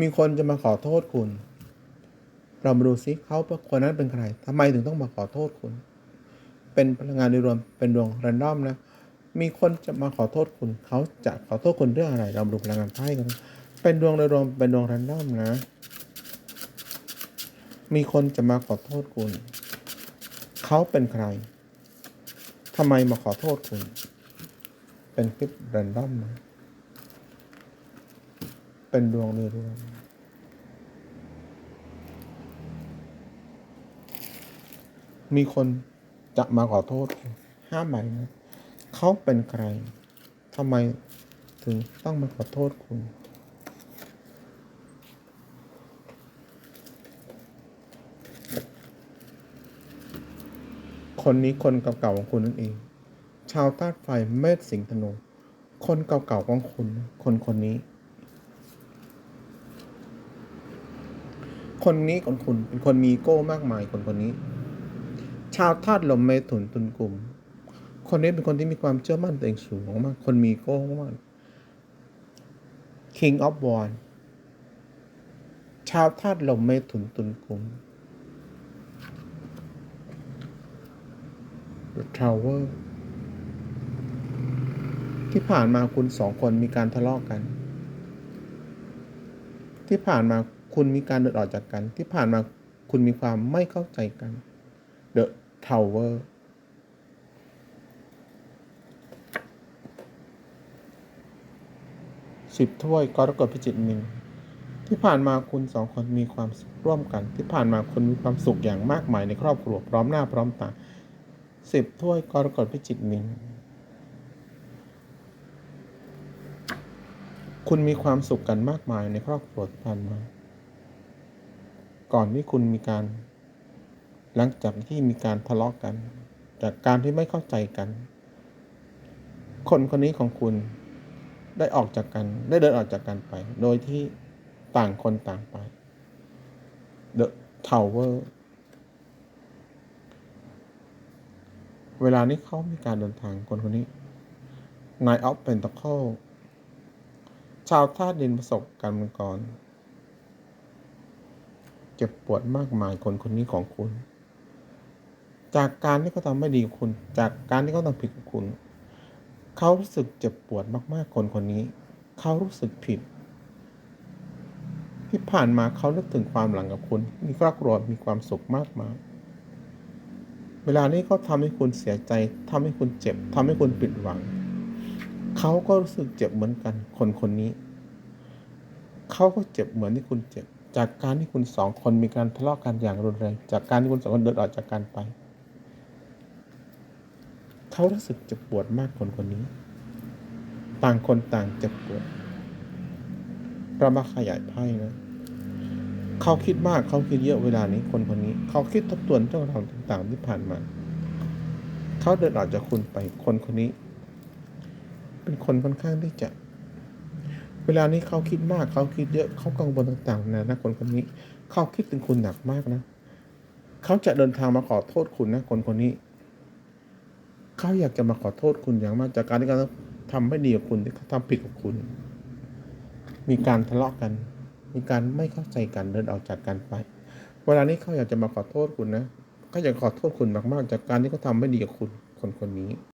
มีคนจะมาขอโทษคุณ เรามาดูซิเขาคนนั้นเป็นใครทำไมถึงต้องมาขอโทษคุณ เป็นพลังงานโดยรวมเป็นดวงแรนดอมนะ มีคนจะมาขอโทษคุณ เขาจะขอโทษคุณเรื่องอะไร เรามาดูพลังงานไพ่กัน เป็นดวงโดยรวมเป็นดวงแรนดอมนะ มีคนจะมาขอโทษคุณ เขาเป็นใครทำไมมาขอโทษคุณ เป็นคลิปแรนดอมนะ เป็นดวงโดยรวมมีคนจะมาขอโทษคุณห้ามใบนะเขาเป็นใครทำไมถึงต้องมาขอโทษคุณ คนนี้คนเก่าๆของคุณนั่นเอง ชาวธาตุไฟเมษสิงห์ธนูคนเก่าๆของคุณ คนคนนี้ คนนี้ของคุณเป็นคนมีโก้มากมายคนคนนี้ ชาวธาตุลมเมถุนตุนกลุ่ม คนนี้เป็นคนที่มีความเชื่อมั่นตัวเองสูงมาก คนมีอีโก้มาก King of w a n ชาวธาตุลมเมถุนตุนกลุ่ม The Tower ที่ผ่านมาคุณสองคนมีการทะเลาะกกัน ที่ผ่านมา คุณมีการเดินออกจากกัน ที่ผ่านมาคุณมีความไม่เข้าใจกัน The Tower สิบถ้วยกรกฎพิจิตหนึ่งที่ผ่านมาคุณสองคนมีความสุขร่วมกัน ที่ผ่านมาคุณมีความสุขอย่างมากมายในครอบครัวพร้อมหน้าพร้อมตาสิบถ้วยกรกฎพิจิตหนึ่งคุณมีความสุขกันมากมายในครอบครัวที่ผ่านมา ก่อนที่คุณมีการ หลังจากที่มีการทะเลาะกัน จากการที่ไม่เข้าใจกัน คนคนนี้ของคุณได้ออกจากกัน ได้เดินออกจากกันไป โดยที่ต่างคนต่างไป The Tower เวลานี้เขามีการเดินทางคนคนนี้ Nine of Pentacle ชาวธาตุดินประสบการณ์มาก่อน เจ็บปวดมากมายคนคนนี้ของคุณ จากการที่เขาทำไม่ดีคุณ จากการที่เขาทำผิดคุณ เขารู้สึกเจ็บปวดมากๆคนคนนี้ เขารู้สึกผิด ที่ผ่านมาเขานึกถึงความหลังกับคุณ มีครอบครัวมีความสุขมากมายเวลานี้เขาทำให้คุณเสียใจทำให้คุณเจ็บทำให้คุณผิดหวัง เขาก็รู้สึกเจ็บเหมือนกัน คนคนนี้ เขาก็เจ็บเหมือนที่คุณเจ็บ จากการที่คุณสองคนมีการทะเลาะกันอย่างรุนแรง จากการที่คุณสองคนเดินออกจากกันไป เขารู้สึกเจ็บปวดมากคนคนนี้ ต่างคนต่างเจ็บปวดเรามาขยายไพ่นะ เขาคิดมากเขาคิดเยอะเวลานี้คนคนนี้ เขาคิดทบทวนเรื่องราวต่างๆที่ผ่านมา เขาเดินออกจากคุณไปคนคนนี้ เป็นคนค่อนข้างที่จะ เวลานี้เขาคิดมากเขาคิดเยอะเขากังวลต่างๆนะนะคนคนนี้เขาคิดถึงคุณหนักมากนะเขาจะเดินทางมาขอโทษคุณนะคนคนนี้เขาอยากจะมาขอโทษคุณอย่างมากจากการที่เขาทำไม่ดีกับคุณที่เขาทำผิดกับคุณ มีการทะเลาะกัน มีการไม่เข้าใจกันเดินออกจากกันไป เวลานี้เขาอยากจะมาขอโทษคุณนะเขาอยากขอโทษคุณมากๆ จากการที่เขาทำไม่ดีกับคุณคนคนนี้